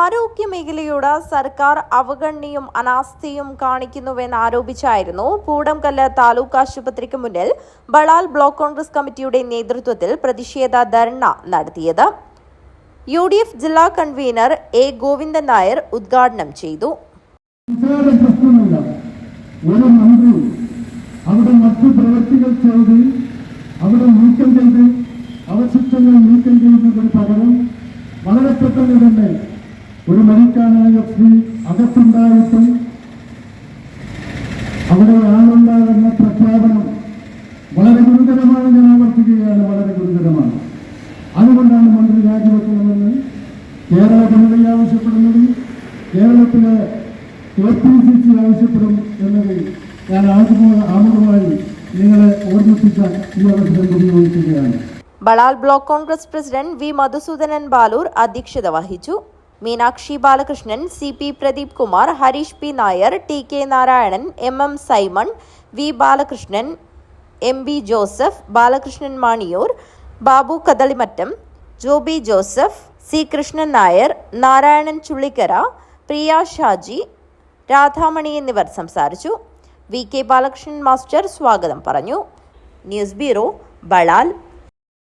ആരോഗ്യ മേഖലയോട് സർക്കാർ അവഗണനയും അനാസ്ഥയും കാണിക്കുന്നുവെന്ന് ആരോപിച്ചായിരുന്നു പൂടംകല്ല് താലൂക്ക് ആശുപത്രിക്ക് മുന്നിൽ ബളാൽ ബ്ലോക്ക് കോൺഗ്രസ് കമ്മിറ്റിയുടെ നേതൃത്വത്തിൽ പ്രതിഷേധ ധർണ നടത്തിയത്. യു ഡി എഫ് ജില്ലാ കൺവീനർ എ ഗോവിന്ദൻ നായർ ഉദ്ഘാടനം ചെയ്തു. അവിടെ നീക്കം ചെയ്ത് അവശിഷ്ടങ്ങൾ നീക്കം ചെയ്യുന്നതിന് പകരം വളരെ പെട്ടെന്ന് തന്നെ ഒരു മരിക്കാനായ സ്ത്രീ അകത്തുണ്ടായിട്ടും അവിടെ ആളുണ്ടാകുന്ന പ്രഖ്യാപനം വളരെ ഗുരുതരമാണ് ഞാൻ ആവർത്തിക്കുകയാണ് വളരെ ഗുരുതരമാണ്. അതുകൊണ്ടാണ് മന്ത്രി രാജിവെക്കണമെന്ന് കേരള ജനതയെ ആവശ്യപ്പെടുന്നത് കേരളത്തിലെ കെ പി സി സി ആവശ്യപ്പെടും എന്നത് ഞാൻ ആദ്യമോ ആമുഖമായി നിങ്ങളെ ഓർമ്മിപ്പിച്ച ഈ അവസരം ഉപയോഗിക്കുകയാണ്. Balal block Congress president V Madhusoodanan Baloor അധ്യക്ഷത വഹിച്ചു. Meenakshi Balakrishnan C P Pradeep Kumar Harish P Nair T K Narayanan M M Simon V Balakrishnan M B Joseph Balakrishnan Maniyoor Babu Kadalimattam Joby Joseph C Krishnan Nair Narayanan Chullikkara Priya Shaji Radhamani എന്നിവർ സംസാരിച്ചു. V K Balakrishnan master സ്വാഗതം പറഞ്ഞു. News bureau Balal.